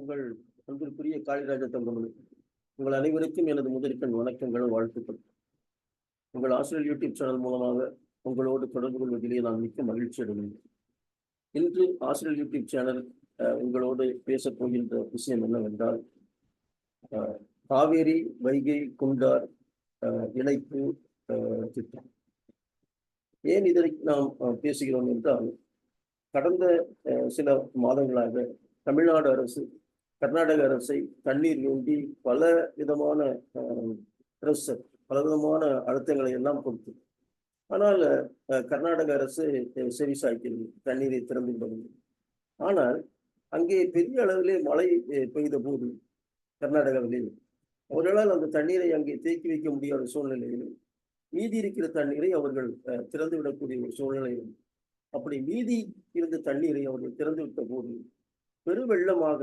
உங்கள் அன்பிற்குரிய காளிராஜ தங்கமணி உங்கள் அனைவருக்கும் எனது முதலிக்கண் வணக்கங்களும் வாழ்த்துக்கள். உங்கள் ஆசிரியர் யூடியூப் சேனல் மூலமாக உங்களோடு தொடர்பு கொள்வதிலே நான் மிக்க மகிழ்ச்சி அடைகிறேன். இன்று ஆசிரியர் யூடியூப் சேனல் அஹ், உங்களோடு பேசப் போகின்ற விஷயம் என்னவென்றால் காவேரி வைகை குண்டார் இணைப்பு திட்டம். ஏன் இதை நாம் பேசுகிறோம் என்றால் கடந்த சில மாதங்களாக தமிழ்நாடு அரசு கர்நாடக அரசை தண்ணீர் வேண்டி பல விதமான பிரஷர் பல விதமான அழுத்தங்களை எல்லாம் கொடுத்து ஆனால் கர்நாடக அரசு செவி சாய்க்கிறது தண்ணீரை திறந்து வருது ஆனால் அங்கே பெரிய அளவிலே மழை பெய்த போது கர்நாடகாவிலே அவர்களால் அந்த தண்ணீரை அங்கே தேக்கி வைக்க முடியாத சூழ்நிலையிலும் மீதி இருக்கிற தண்ணீரை அவர்கள் அஹ், திறந்து விடக்கூடிய ஒரு சூழ்நிலை அப்படி மீதி இருந்த தண்ணீரை அவர்கள் திறந்து விட்ட போது பெருவெள்ளமாக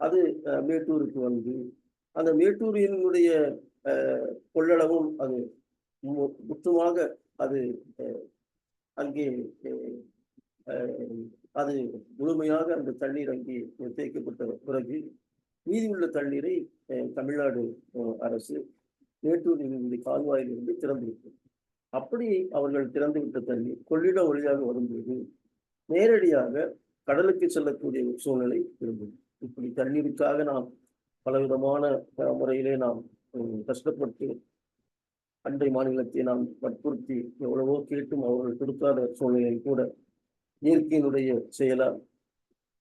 அது மேட்டூருக்கு வந்து அந்த மேட்டூரினுடைய கொள்ளளவும் அது மு- முற்றுமாக அது அங்கே அது முழுமையாக அந்த தண்ணீர் அங்கே தேக்கப்பட்ட பிறகு மீதியுள்ள தண்ணீரை தமிழ்நாடு அரசு மேட்டூரிலிருந்து கால்வாயிலிருந்து திறந்துவிட்டது அப்படி அவர்கள் திறந்துவிட்ட தண்ணீர் கொள்ளிடம் வழியாக வரும்போது நேரடியாக கடலுக்கு செல்லக்கூடிய சூழ்நிலை இருந்தது. இப்படி தண்ணீருக்காக நாம் பலவிதமான முறையிலே நாம் கஷ்டப்பட்டு அண்டை மாநிலத்தை நாம் வற்புறுத்தி எவ்வளவோ கேட்டும் அவர்கள் கொடுக்காத சூழ்நிலை கூட இயற்கையினுடைய செயலால்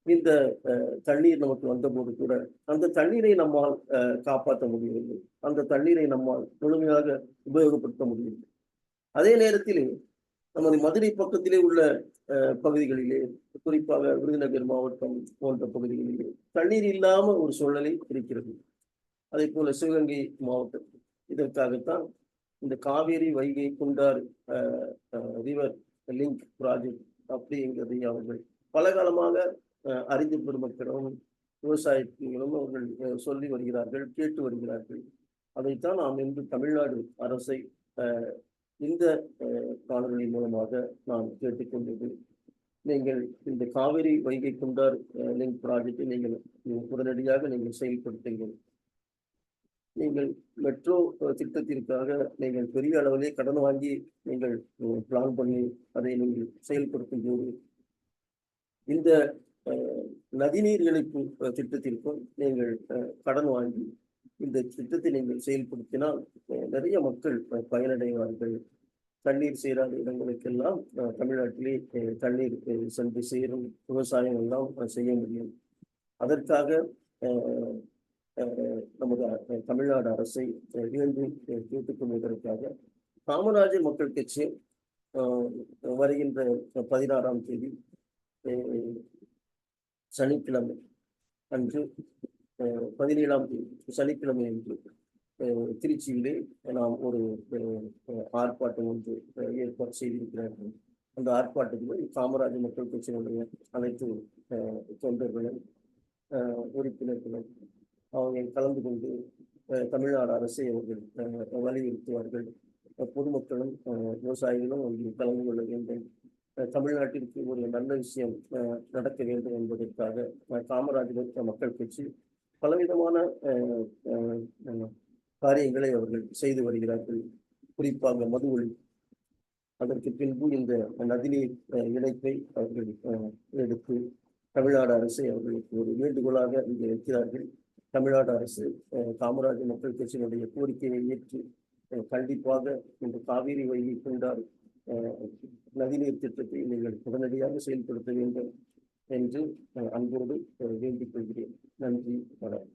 இந்த அஹ், தண்ணீர் நமக்கு வந்தபோது கூட அந்த தண்ணீரை நம்மால் அஹ், காப்பாற்ற முடியவில்லை. அந்த தண்ணீரை நம்மால் முழுமையாக உபயோகப்படுத்த முடியவில்லை. அதே நேரத்தில் நமது மதுரை பக்கத்திலே உள்ள அஹ், பகுதிகளிலே குறிப்பாக விருதுநகர் மாவட்டம் போன்ற பகுதிகளிலே தண்ணீர் இல்லாம ஒரு சூழ்நிலை இருக்கிறது. அதே போல சிவகங்கை மாவட்டம். இதற்காகத்தான் இந்த Kaveri Vaigai Gundar river link project அப்படிங்கிறதை அவர்கள் பல காலமாக அஹ், பெருமக்களும் விவசாயிகளும் அவர்கள் அஹ், சொல்லி வருகிறார்கள் கேட்டு வருகிறார்கள். அதைத்தான் நாம் இன்று தமிழ்நாடு அரசை அஹ், இந்த காணொலி மூலமாக நான் கேட்டுக்கொண்டது. நீங்கள் இந்த காவிரி வைகை குண்டார் லிங்க் ப்ராஜெக்டை நீங்கள் உடனடியாக நீங்கள் செயல்படுத்துங்கள். நீங்கள் மெட்ரோ திட்டத்திற்காக நீங்கள் பெரிய அளவிலே கடன் வாங்கி நீங்கள் பிளான் பண்ணி அதை நீங்கள் செயல்படுத்தும் போது இந்த நதிநீர் இணைப்பு திட்டத்திற்கும் நீங்கள் கடன் வாங்கி இந்த திட்டத்தை நீங்கள் செயல்படுத்தினால் நிறைய மக்கள் பயனடைவார்கள். தண்ணீர் சேராத இடங்களுக்கெல்லாம் தமிழ்நாட்டிலே தண்ணீர் சென்று சேரும் விவசாயம் எல்லாம் செய்ய முடியும். அதற்காக நமது தமிழ்நாடு அரசை அஹ், மீண்டும் கேட்டுக்கொள்வதற்காக காமராஜர் மக்கள் கட்சி வருகின்ற பதினாறாம் தேதி சனிக்கிழமை அன்று பதினேழாம் தேதி சனிக்கிழமை அன்று திருச்சியிலே நாம் ஒரு ஆர்ப்பாட்டம் ஒன்று ஏற்பாடு செய்திருக்கிறார்கள். அந்த ஆர்ப்பாட்டத்தில் காமராஜர் மக்கள் கட்சியினுடைய அனைத்து தொண்டர்களும் உறுப்பினர்களும் அவங்க கலந்து கொண்டு தமிழ்நாடு அரசை அவர்கள் வலியுறுத்துவார்கள். பொதுமக்களும் விவசாயிகளும் அவர்கள் கலந்து கொள்ள வேண்டும். தமிழ்நாட்டிற்கு ஒரு நல்ல விஷயம் நடக்க வேண்டும் என்பதற்காக காமராஜர் மக்கள் கட்சி பலவிதமான காரியங்களை அவர்கள் செய்து வருகிறார்கள். குறிப்பாக மது அதற்கு பின்பு இந்த நதிநீர் இணைப்பை அவர்கள் எடுத்து தமிழ்நாடு அரசை அவர்களுக்கு ஒரு வேண்டுகோளாக இங்கே வைக்கிறார்கள். தமிழ்நாடு அரசு காமராஜர் மக்கள் கட்சியினுடைய கோரிக்கையை ஏற்று கண்டிப்பாக இந்த காவிரி வழியை கொண்டார் நதிநீர் திட்டத்தை நீங்கள் உடனடியாக செயல்படுத்த வேண்டும். என்று அஹ், அன்போடு வேண்டிக் கொள்கிறேன். நன்றி வணக்கம்.